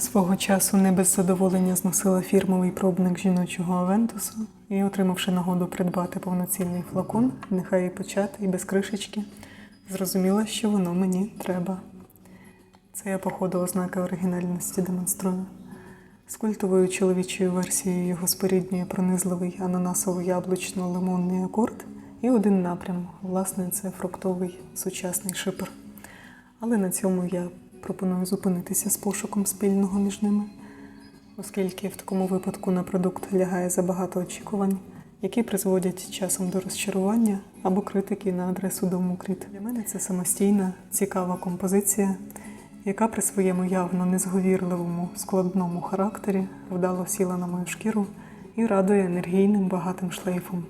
Свого часу не без задоволення зносила фірмовий пробник жіночого Авентусу і, отримавши нагоду придбати повноцінний флакон, нехай і початий, без кришечки, зрозуміла, що воно мені треба. Це я, походу, ознаки оригінальності демонструю. З культовою чоловічою версією його споріднює пронизливий ананасово-яблучно-лимонний акорд і один напрям, власне, це фруктовий сучасний шипер. Але на цьому я пропоную зупинитися з пошуком спільного між ними, оскільки в такому випадку на продукт лягає забагато очікувань, які призводять часом до розчарування або критики на адресу дому Кріт. Для мене це самостійна, цікава композиція, яка при своєму явно незговірливому складному характері вдало сіла на мою шкіру і радує енергійним багатим шлейфом,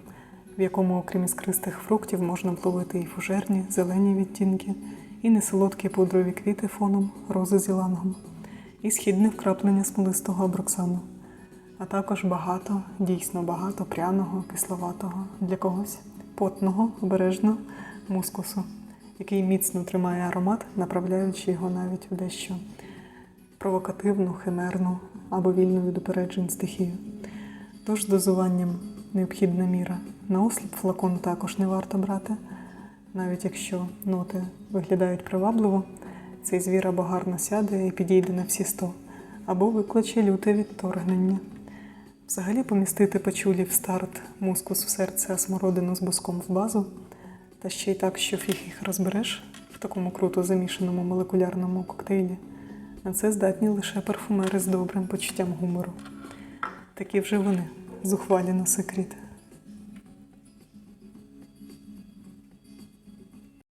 в якому, окрім іскристих фруктів, можна вловити і фужерні, зелені відтінки, і несолодкі пудрові квіти фоном рози з ілангом, і східне вкраплення смолистого аброксану, а також багато, дійсно багато пряного, кисловатого, для когось потного, обережного мускусу, який міцно тримає аромат, направляючи його навіть в дещо провокативну, химерну або вільну від упереджень стихію. Тож дозуванням необхідна міра. На осліп флакон також не варто брати, навіть якщо ноти виглядають привабливо, цей звір або гарно сяде і підійде на всі сто, або викличе люте відторгнення. Взагалі помістити пачулі в старт, мускус в серце, а смородину з буском в базу, та ще й так, що фіг їх розбереш в такому круто замішаному молекулярному коктейлі. На це здатні лише парфумери з добрим почуттям гумору. Такі вже вони, зухвалі на секрет.